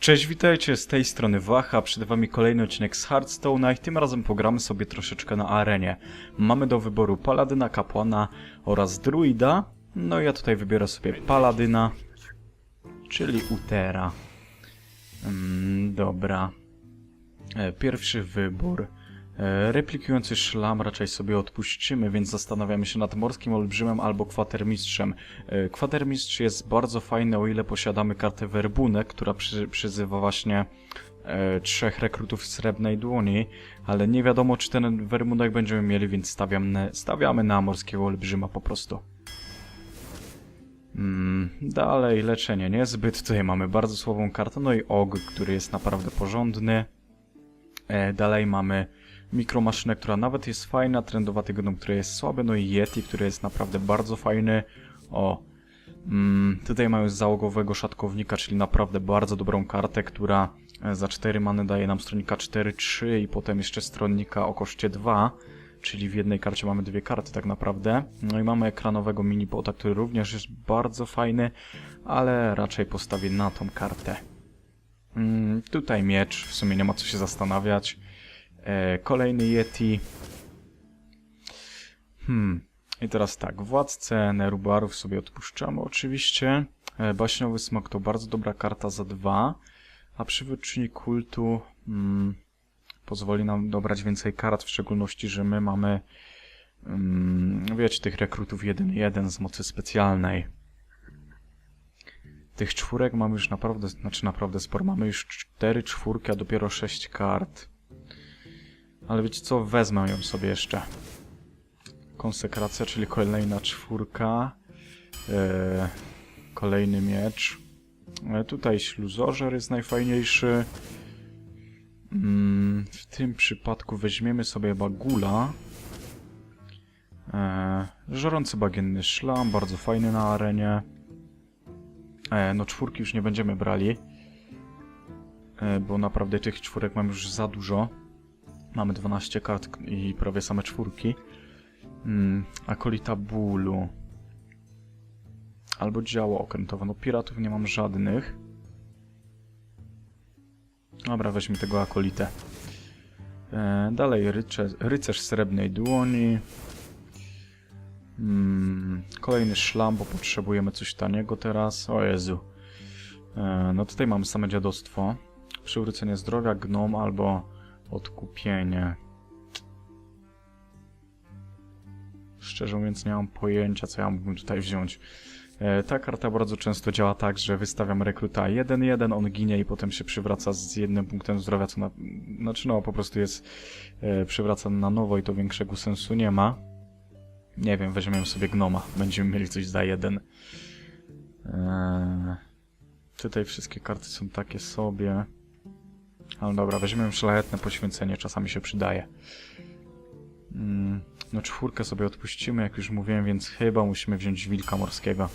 Cześć, witajcie, z tej strony Wacha, przed wami kolejny odcinek z Hearthstone'a i tym razem pogramy sobie troszeczkę na arenie. Mamy do wyboru Paladyna, Kapłana oraz Druida. No ja tutaj wybiorę sobie Paladyna, czyli Utera. Mm, dobra. E, Pierwszy wybór. E, Replikujący szlam raczej sobie odpuścimy, więc zastanawiamy się nad Morskim Olbrzymem albo Kwatermistrzem. E, Kwatermistrz jest bardzo fajny, o ile posiadamy kartę Werbunek, która przy, przyzywa właśnie e, trzech rekrutów Srebrnej Dłoni, ale nie wiadomo, czy ten Werbunek będziemy mieli, więc stawiam stawiamy na Morskiego Olbrzyma po prostu. Mm, dalej, leczenie niezbyt. Tutaj mamy bardzo słabą kartę, no i Og, który jest naprawdę porządny. E, dalej mamy mikromaszynę, która nawet jest fajna, trendowaty gnom, który jest słaby, no i Yeti, który jest naprawdę bardzo fajny. O, mm, tutaj mamy załogowego szatkownika, czyli naprawdę bardzo dobrą kartę, która e, za 4 many daje nam stronnika 4-3 i potem jeszcze stronnika o koszcie 2, czyli w jednej karcie mamy dwie karty tak naprawdę. No i mamy ekranowego minipota, który również jest bardzo fajny, ale raczej postawię na tą kartę. Mm, tutaj miecz, w sumie nie ma co się zastanawiać. E, kolejny Yeti. Hmm. I teraz tak, władcę Nerubarów sobie odpuszczamy oczywiście. E, baśniowy smok to bardzo dobra karta za dwa. A przywódczyni kultu mm, pozwoli nam dobrać więcej kart, w szczególności, że my mamy mm, wiecie, tych rekrutów 1-1 z mocy specjalnej. Tych czwórek mamy już naprawdę, znaczy naprawdę sporo. Mamy już cztery czwórki, a dopiero sześć kart. Ale wiecie co, wezmę ją sobie jeszcze. Konsekracja, czyli kolejna czwórka. E, kolejny miecz. E, tutaj śluzożer jest najfajniejszy. Mm, w tym przypadku weźmiemy sobie bagula. E, bagienny szlam, bardzo fajny na arenie. E, no czwórki już nie będziemy brali. Bo naprawdę tych czwórek mam już za dużo. Mamy 12 kart i prawie same czwórki. Mm, akolita bólu. Albo działo okrętowe. No piratów nie mam żadnych. Dobra, weźmy tego akolitę. E, dalej rycze, rycerz srebrnej dłoni. Mm, kolejny szlam, bo potrzebujemy coś taniego teraz. O Jezu. E, no tutaj mamy same dziadostwo. Przywrócenie zdrowia, gnom albo odkupienie. Szczerze mówiąc nie mam pojęcia, co ja mógłbym tutaj wziąć. E, ta karta bardzo często działa tak, że wystawiam rekruta 1-1, on ginie i potem się przywraca z jednym punktem zdrowia, co na... Znaczy no, po prostu jest e, przywracany na nowo i to większego sensu nie ma. Nie wiem, weźmiemy sobie gnoma. Będziemy mieli coś za jeden. Eee, tutaj wszystkie karty są takie sobie. Ale dobra, weźmiemy szlachetne poświęcenie, czasami się przydaje. Mm, no czwórkę sobie odpuścimy, jak już mówiłem, więc chyba musimy wziąć wilka morskiego.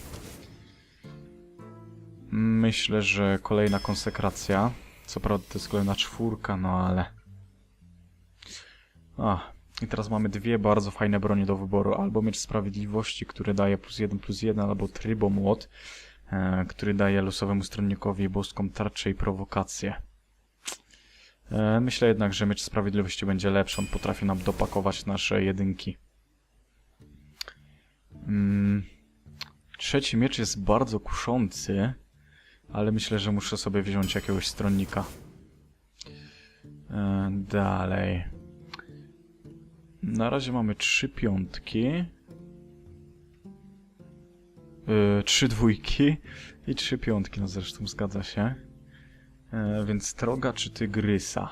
Myślę, że kolejna konsekracja. Co prawda to jest kolejna czwórka, no ale... A, i teraz mamy dwie bardzo fajne bronie do wyboru. Albo Miecz Sprawiedliwości, który daje plus jeden plus jeden, albo Trybomłot, e, który daje losowemu stronnikowi boską tarczę i prowokację. E, myślę jednak, że Miecz Sprawiedliwości będzie lepszy. On potrafi nam dopakować nasze jedynki. Mm. Trzeci miecz jest bardzo kuszący, ale myślę, że muszę sobie wziąć jakiegoś stronnika. E, dalej. Na razie mamy trzy piątki. Yy, trzy dwójki i trzy piątki, no zresztą zgadza się. Yy, więc troga czy tygrysa?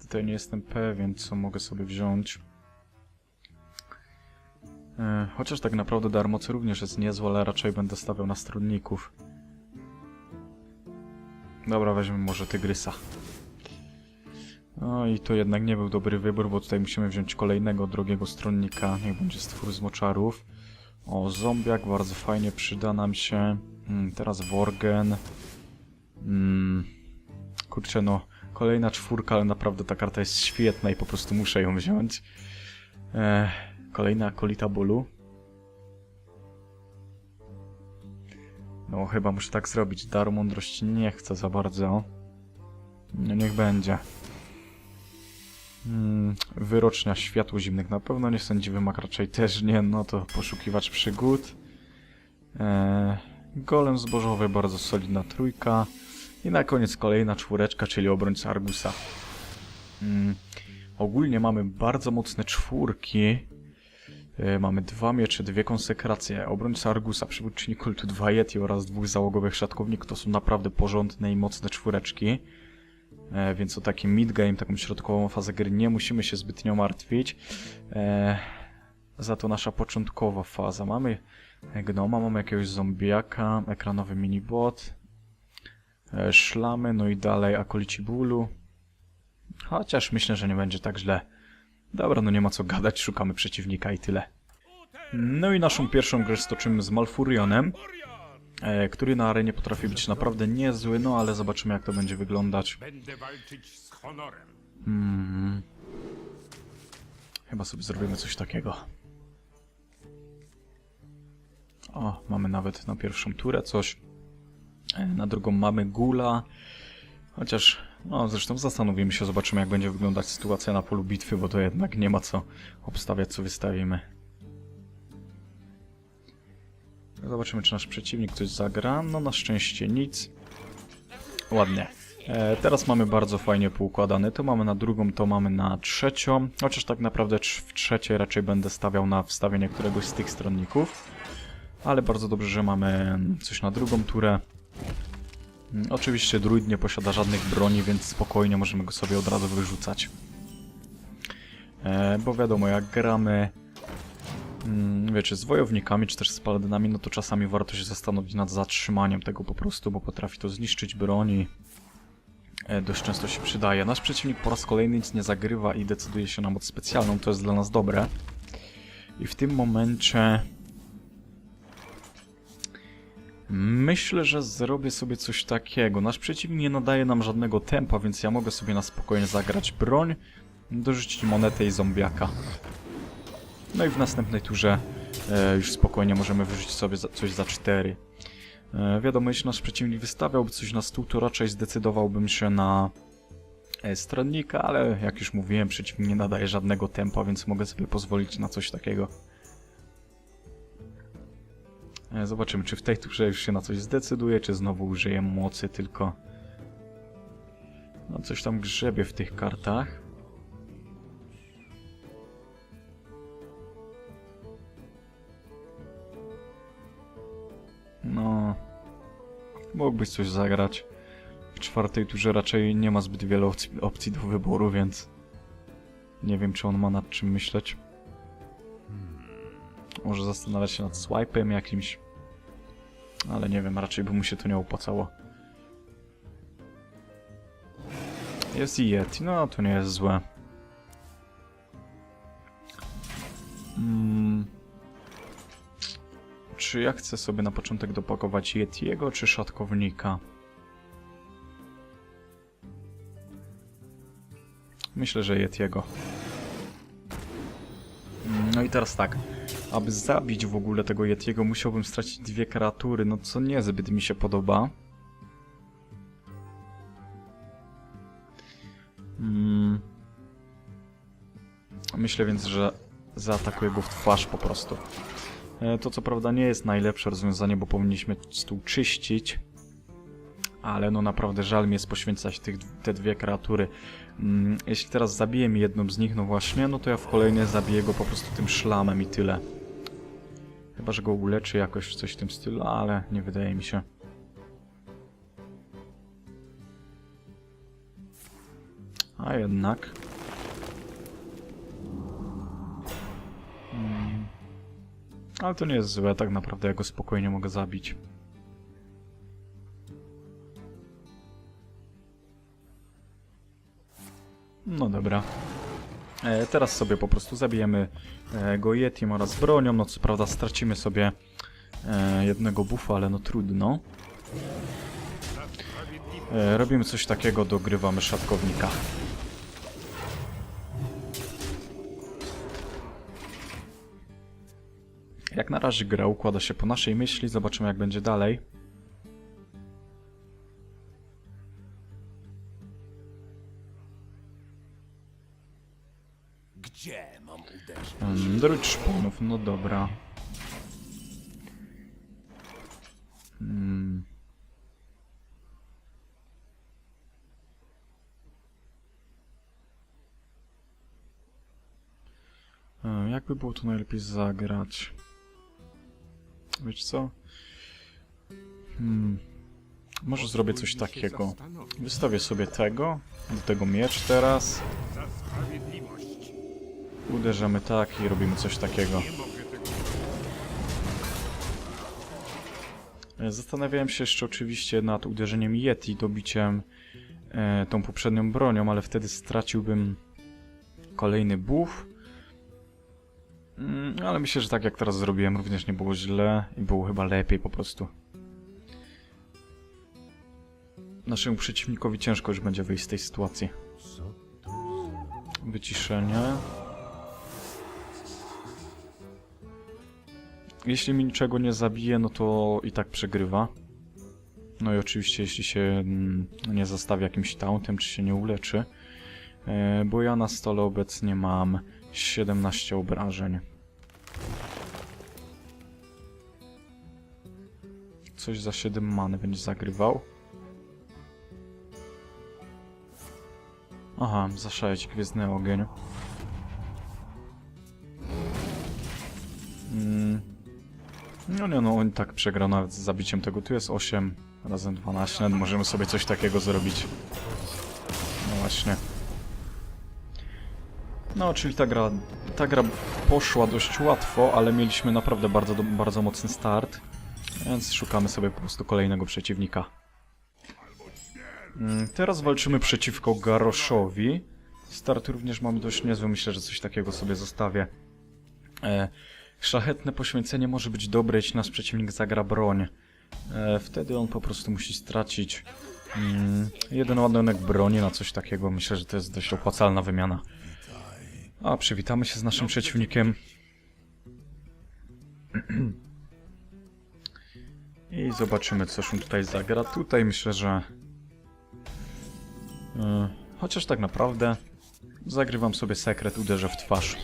Tutaj nie jestem pewien, co mogę sobie wziąć. Yy, chociaż tak naprawdę darmocy również jest niezły, ale raczej będę stawiał na stronników. Dobra, weźmy może tygrysa. No i to jednak nie był dobry wybór, bo tutaj musimy wziąć kolejnego drogiego stronnika. Niech będzie stwór z moczarów. O, zombiak, bardzo fajnie przyda nam się. Mm, teraz Worgen. Mm, kurczę, no, kolejna czwórka, ale naprawdę ta karta jest świetna i po prostu muszę ją wziąć. E, kolejna kolita bólu. No chyba muszę tak zrobić. Daru mądrości nie chcę za bardzo. No niech będzie. Hmm, wyrocznia światło zimnych na pewno nie sędziwy mak raczej też nie, no to poszukiwacz przygód. Eee, golem zbożowy, bardzo solidna trójka. I na koniec kolejna czwóreczka, czyli obrońca Argusa. Mm, ogólnie mamy bardzo mocne czwórki. E, mamy dwa miecze, dwie konsekracje. Obrońca Argusa, przywódczyni kultu, dwa Yeti oraz dwóch załogowych szatkowników. To są naprawdę porządne i mocne czwóreczki. E, więc o taki mid-game, taką środkową fazę gry nie musimy się zbytnio martwić. E, za to nasza początkowa faza. Mamy gnoma, mamy jakiegoś zombiaka, ekranowy minibot, e, szlamy, no i dalej akolici bólu. Chociaż myślę, że nie będzie tak źle. Dobra, no nie ma co gadać, szukamy przeciwnika i tyle. No i naszą pierwszą grę stoczymy z Malfurionem, e, który na arenie potrafi być naprawdę niezły, no ale zobaczymy jak to będzie wyglądać. Hmm. Chyba sobie zrobimy coś takiego. O, mamy nawet na pierwszą turę coś. E, Na drugą mamy gula. Chociaż, no zresztą zastanowimy się, zobaczymy jak będzie wyglądać sytuacja na polu bitwy, bo to jednak nie ma co obstawiać, co wystawimy. Zobaczymy, czy nasz przeciwnik coś zagra. No na szczęście nic. Ładnie. E, teraz mamy bardzo fajnie poukładane. To mamy na drugą, to mamy na trzecią. Chociaż tak naprawdę w trzeciej raczej będę stawiał na wstawienie któregoś z tych stronników. Ale bardzo dobrze, że mamy coś na drugą turę. Mm, Oczywiście druid nie posiada żadnych broni, więc spokojnie możemy go sobie od razu wyrzucać. E, bo wiadomo, jak gramy mm, wiecie, z wojownikami czy też z paladynami, no to czasami warto się zastanowić nad zatrzymaniem tego po prostu, bo potrafi to zniszczyć broni. E, dość często się przydaje. Nasz przeciwnik po raz kolejny nic nie zagrywa i decyduje się na moc specjalną, to jest dla nas dobre. I w tym momencie... Myślę, że zrobię sobie coś takiego. Nasz przeciwnik nie nadaje nam żadnego tempa, więc ja mogę sobie na spokojnie zagrać broń, dorzucić monetę i zombiaka. No i w następnej turze e, już spokojnie możemy wyrzucić sobie za, coś za 4. E, wiadomo, jeśli nasz przeciwnik wystawiałby coś na stół, to raczej zdecydowałbym się na e, stronnika, ale jak już mówiłem, przeciwnik nie nadaje żadnego tempa, więc mogę sobie pozwolić na coś takiego. E, zobaczymy, czy w tej turze już się na coś zdecyduje, czy znowu użyję mocy tylko. No coś tam grzebie w tych kartach. No. Mógłbyś coś zagrać. W czwartej turze raczej nie ma zbyt wiele opcji, opcji do wyboru, więc. Nie wiem, czy on ma nad czym myśleć. Może zastanawiać się nad swipe'em jakimś. Ale nie wiem, raczej by mu się to nie opłacało. Jest i Yeti, no to nie jest złe. Mm. Czy ja chcę sobie na początek dopakować Yetiego czy szatkownika? Myślę, że Yetiego. Mm, No i teraz tak. Aby zabić w ogóle tego Yetiego, musiałbym stracić dwie kreatury, no co niezbyt mi się podoba. Mm. Myślę więc, że zaatakuję go w twarz po prostu. E, To co prawda nie jest najlepsze rozwiązanie, bo powinniśmy stół czyścić. Ale no naprawdę żal mi jest poświęcać tych, te dwie kreatury. Mm, Jeśli teraz zabiję mi jedną z nich, no właśnie, no to ja w kolejnej zabiję go po prostu tym szlamem i tyle. Chyba, że go uleczy jakoś coś w tym stylu, ale nie wydaje mi się. A jednak. Mm. Ale to nie jest złe, tak naprawdę ja go spokojnie mogę zabić. No dobra. E, teraz sobie po prostu zabijemy e, go Yetim oraz bronią. No co prawda stracimy sobie e, jednego buffa, ale no trudno. E, robimy coś takiego, dogrywamy szatkownika. Jak na razie gra układa się po naszej myśli, zobaczymy jak będzie dalej. Um, szponów, no dobra. Hmm. E, Jakby było tu najlepiej zagrać? Wiesz co? Hmm. Może zrobię coś takiego. Wystawię sobie tego, do tego miecz teraz. Uderzamy tak i robimy coś takiego. E, Zastanawiałem się jeszcze oczywiście nad uderzeniem Yeti, dobiciem e, tą poprzednią bronią, ale wtedy straciłbym kolejny buff. Mm, ale myślę, że tak jak teraz zrobiłem, również nie było źle i było chyba lepiej po prostu. Naszemu przeciwnikowi ciężko już będzie wyjść z tej sytuacji. Wyciszenie. Jeśli mi niczego nie zabije, no to i tak przegrywa. No i oczywiście, jeśli się mm, nie zastawi jakimś tauntem, czy się nie uleczy. E, bo ja na stole obecnie mam 17 obrażeń. Coś za 7 many będzie zagrywał. Aha, za 6 Gwiezdny Ogień. No nie no, on tak przegrał nawet z zabiciem tego. Tu jest 8 razem 12, no, możemy sobie coś takiego zrobić. No właśnie. No, czyli ta gra, ta gra poszła dość łatwo, ale mieliśmy naprawdę bardzo, bardzo mocny start. Więc szukamy sobie po prostu kolejnego przeciwnika. Mm, Teraz walczymy przeciwko Garoszowi. Start również mamy dość niezły, myślę, że coś takiego sobie zostawię. Szlachetne poświęcenie może być dobre, jeśli nasz przeciwnik zagra broń. E, wtedy on po prostu musi stracić mm, jeden ładunek broni na coś takiego. Myślę, że to jest dość opłacalna wymiana. A, przywitamy się z naszym przeciwnikiem. I zobaczymy, co się tutaj zagra. Tutaj myślę, że... E, chociaż tak naprawdę zagrywam sobie sekret, uderzę w twarz.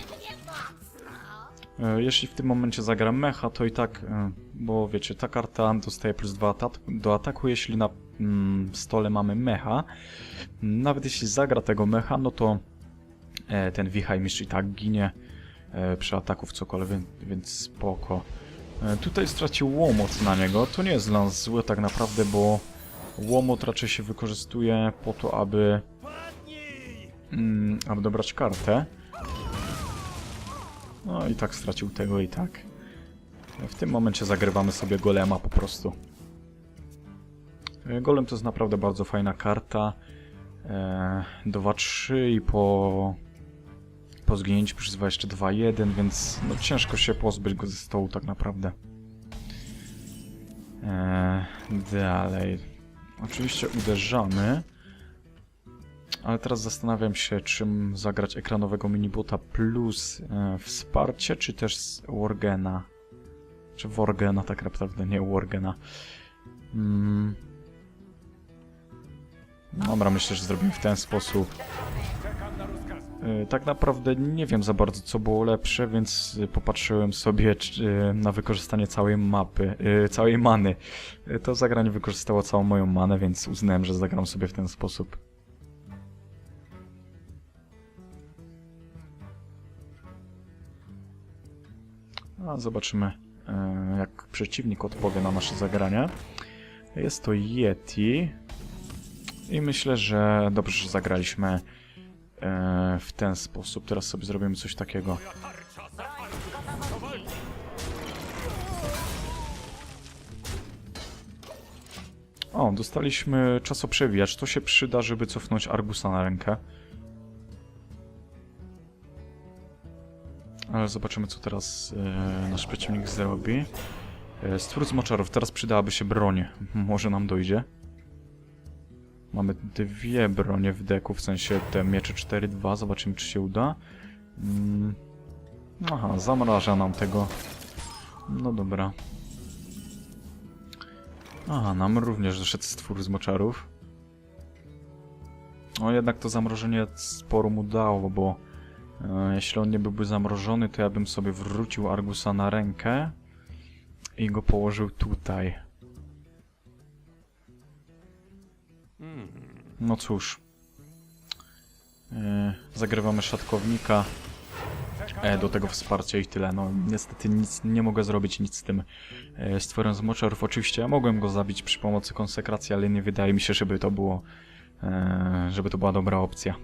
E, Jeśli w tym momencie zagram mecha, to i tak, e, bo wiecie, ta karta dostaje plus 2 ata do ataku, jeśli na mm, stole mamy mecha. Nawet jeśli zagra tego mecha, no to e, ten wichaj mistrz i tak ginie przy ataku w cokolwiek, więc spoko. Tutaj stracił łomot na niego, to nie jest dla nas złe tak naprawdę, bo łomot raczej się wykorzystuje po to, aby, mm, aby dobrać kartę. No i tak stracił tego i tak. W tym momencie zagrywamy sobie golema po prostu. E, Golem to jest naprawdę bardzo fajna karta. E, 2-3 i po, po zginięciu przyzywa jeszcze 2-1, więc no, ciężko się pozbyć go ze stołu tak naprawdę. E, dalej. Oczywiście uderzamy. Ale teraz zastanawiam się, czym zagrać ekranowego minibota plus e, wsparcie, czy też Worgena. Czy Worgena, tak naprawdę, nie Worgena. Mm. Dobra, myślę, że zrobimy w ten sposób. E, Tak naprawdę nie wiem za bardzo, co było lepsze, więc popatrzyłem sobie e, na wykorzystanie całej mapy, e, całej many. To zagranie wykorzystało całą moją manę, więc uznałem, że zagram sobie w ten sposób. A zobaczymy, e, jak przeciwnik odpowie na nasze zagranie. Jest to Yeti. I myślę, że dobrze, że zagraliśmy e, w ten sposób. Teraz sobie zrobimy coś takiego. O, dostaliśmy czasoprzewijacz. To się przyda, żeby cofnąć Argusa na rękę. Ale zobaczymy, co teraz e, nasz przeciwnik zrobi. E, stwór z moczarów. Teraz przydałaby się broń. Może nam dojdzie. Mamy dwie bronie w deku, w sensie te miecze 4-2. Zobaczymy, czy się uda. Mm. Aha, zamraża nam tego. No dobra. Aha, nam również doszedł stwór z moczarów. O, jednak to zamrożenie sporo mu dało, bo Jeśli on nie byłby zamrożony, to ja bym sobie wrócił Argusa na rękę i go położył tutaj. No cóż. E, Zagrywamy szatkownika e, do tego wsparcia i tyle. No niestety nic nie mogę zrobić nic z tym e, stworem z moczarów. Oczywiście ja mogłem go zabić przy pomocy konsekracji, ale nie wydaje mi się, żeby to było e, żeby to była dobra opcja.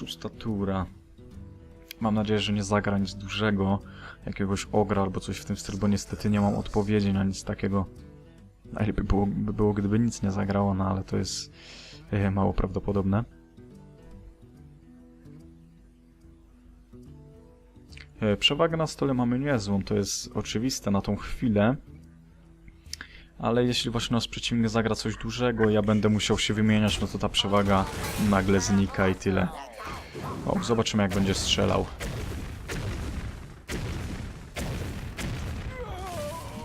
Szósta tura. Mam nadzieję, że nie zagra nic dużego, jakiegoś ogra albo coś w tym stylu, bo niestety nie mam odpowiedzi na nic takiego. Najlepiej było, by było, gdyby nic nie zagrało, no ale to jest e, mało prawdopodobne. E, Przewagę na stole mamy niezłą, to jest oczywiste na tą chwilę. Ale jeśli właśnie nasz przeciwnik zagra coś dużego, ja będę musiał się wymieniać, no to ta przewaga nagle znika i tyle. O, zobaczymy jak będzie strzelał.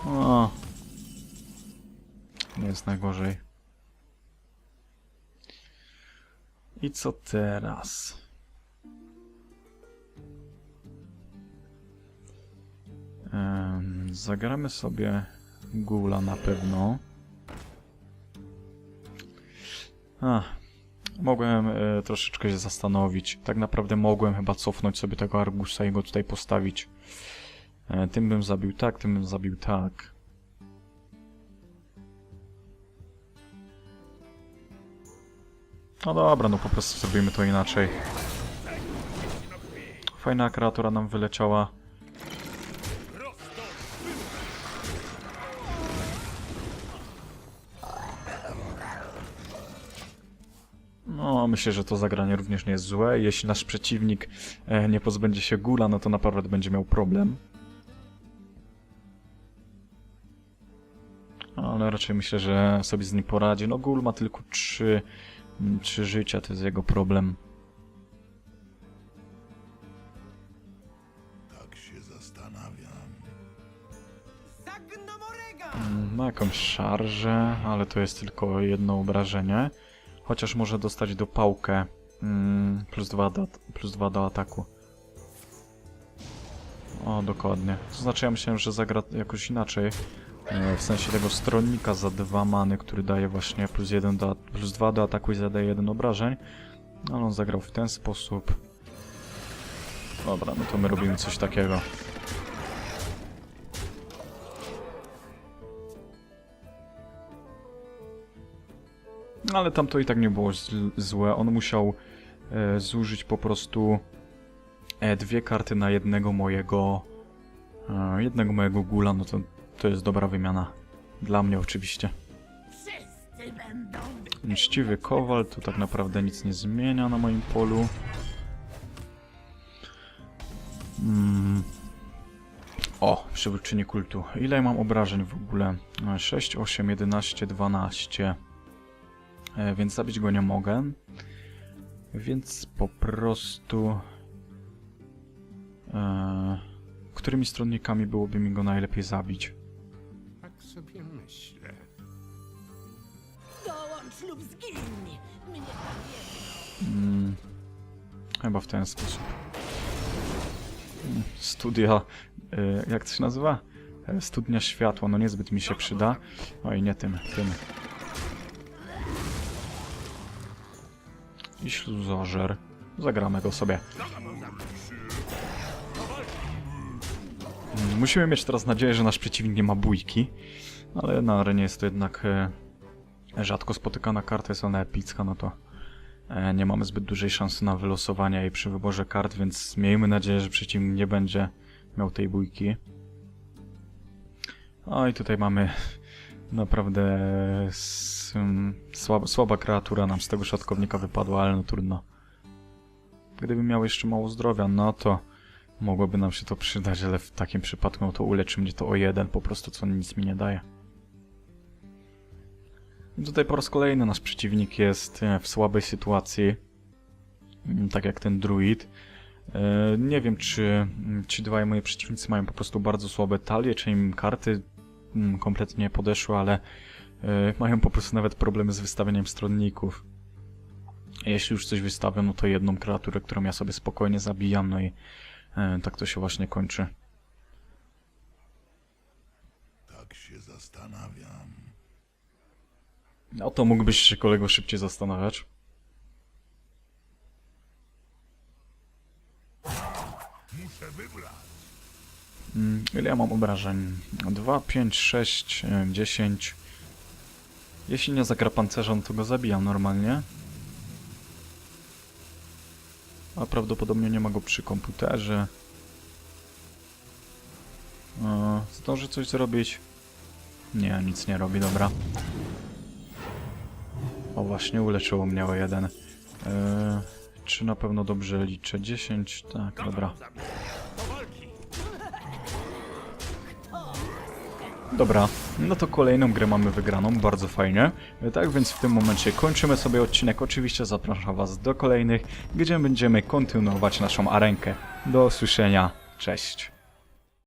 O. Nie jest najgorzej. I co teraz? Em, zagramy sobie Gula na pewno. Ach, mogłem e, troszeczkę się zastanowić. Tak naprawdę mogłem chyba cofnąć sobie tego Argusa i go tutaj postawić. E, tym bym zabił tak, tym bym zabił tak. No dobra, no po prostu zrobimy to inaczej. Fajna kreatura nam wyleciała. Myślę, że to zagranie również nie jest złe. Jeśli nasz przeciwnik e, nie pozbędzie się gula, no to naprawdę będzie miał problem. Ale raczej myślę, że sobie z nim poradzi. No, gul ma tylko 3, 3 życia, to jest jego problem. Tak się zastanawiam. Sagnomorega! Mm, Ma jakąś szarżę, ale to jest tylko jedno obrażenie. Chociaż może dostać do pałkę mm, plus 2 do, plus dwa do ataku. O, dokładnie. To znaczy ja myślałem, że zagra jakoś inaczej. E, W sensie tego stronnika za dwa many, który daje właśnie plus, jeden do, plus 2 do ataku i zadaje jeden obrażeń. Ale on zagrał w ten sposób. Dobra, no to my robimy coś takiego. No, Ale tam to i tak nie było złe. On musiał e, zużyć po prostu e, dwie karty na jednego mojego e, jednego mojego gula, no to, to jest dobra wymiana. Dla mnie oczywiście. Mściwy kowal, tu tak naprawdę nic nie zmienia na moim polu. Mm. O, przywódczyni kultu. Ile mam obrażeń w ogóle? E, 6, 8, 11, 12. E, więc zabić go nie mogę. Więc po prostu... E, którymi stronnikami byłoby mi go najlepiej zabić? Tak sobie myślę. Dołącz lub zgiń! Mnie Mm, chyba w ten sposób. Mm, Studia... E, jak to się nazywa? E, studnia światła, no niezbyt mi się przyda. Oj, nie tym, tym. I śluzożer. Zagramy go sobie. Mm, Musimy mieć teraz nadzieję, że nasz przeciwnik nie ma bójki. Ale na arenie jest to jednak e, rzadko spotykana karta, jest ona epicka, no to e, nie mamy zbyt dużej szansy na wylosowanie jej przy wyborze kart, więc miejmy nadzieję, że przeciwnik nie będzie miał tej bójki. O i tutaj mamy naprawdę słaba, słaba kreatura nam z tego szatkownika wypadła, ale no trudno. Gdyby miał jeszcze mało zdrowia, no to mogłoby nam się to przydać, ale w takim przypadku no to uleczy mnie to o jeden po prostu, co nic mi nie daje. I tutaj po raz kolejny nasz przeciwnik jest e, w słabej sytuacji, mm, tak jak ten druid. E, Nie wiem, czy mm, ci dwaj moi przeciwnicy mają po prostu bardzo słabe talie, czy im karty mm, kompletnie podeszły, ale mają po prostu nawet problemy z wystawieniem stronników. Jeśli już coś wystawiam, no to jedną kreaturę, którą ja sobie spokojnie zabijam, no i e, tak to się właśnie kończy. Tak się zastanawiam. No to mógłbyś się kolego szybciej zastanawiać. Muszę wybrać. Mm, Ile ja mam obrażeń? 2, 5, 6, 10. Jeśli nie zagra pancerza, no to go zabijam normalnie. A prawdopodobnie nie ma go przy komputerze. E, Zdąży coś zrobić? Nie, nic nie robi, dobra. O, właśnie uleczyło mnie o jeden. E, czy na pewno dobrze liczę? 10? Tak, dobra. Dobra, no to kolejną grę mamy wygraną, bardzo fajnie. Tak więc w tym momencie kończymy sobie odcinek. Oczywiście zapraszam Was do kolejnych, gdzie będziemy kontynuować naszą arenkę. Do usłyszenia, cześć.